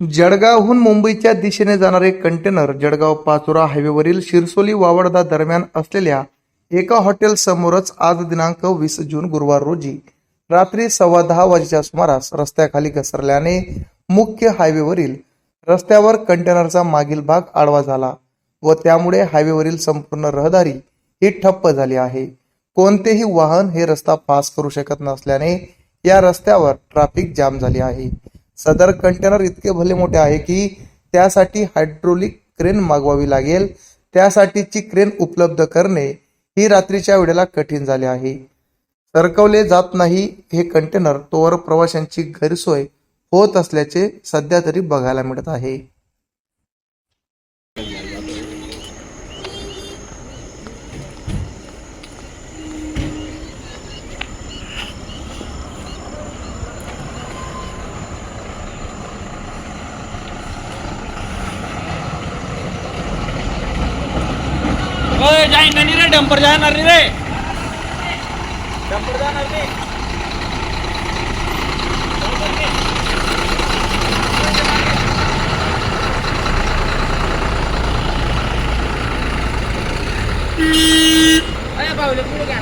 जळगावहून मुंबईच्या दिशेने जाणारे कंटेनर जळगाव पाचोरा हायवेवरील शिरसोली वावडदा दरम्यान असलेल्या एका हॉटेल समोरच आज दिनांक वीस जून गुरुवार रोजी रात्री सव्वा दहा वाजेच्या सुमारास रस्त्याखाली घसरल्याने मुख्य हायवेवरील रस्त्यावर कंटेनरचा मागील भाग आडवा झाला व त्यामुळे हायवेवरील संपूर्ण रहदारी ही ठप्प झाली आहे. कोणतेही वाहन हे रस्ता पास करू शकत नसल्याने या रस्त्यावर ट्रॅफिक जाम झाली आहे. सदर कंटेनर इतके भले मोठे आहे की त्यासाठी हायड्रोलिक क्रेन मागवावी लागेल. त्यासाठीची क्रेन उपलब्ध करणे ही रात्रीच्या वेळेला कठीण झाले आहे. सरकवले जात नाही हे कंटेनर तोवर प्रवाशांची गैरसोय होत असल्याचे सध्या तरी बघायला मिळत आहे. ओय जाईना नाही रे डंपर जाणार नाही रे डंपर जाणार नाही अरे बाहुले पुढे घ्या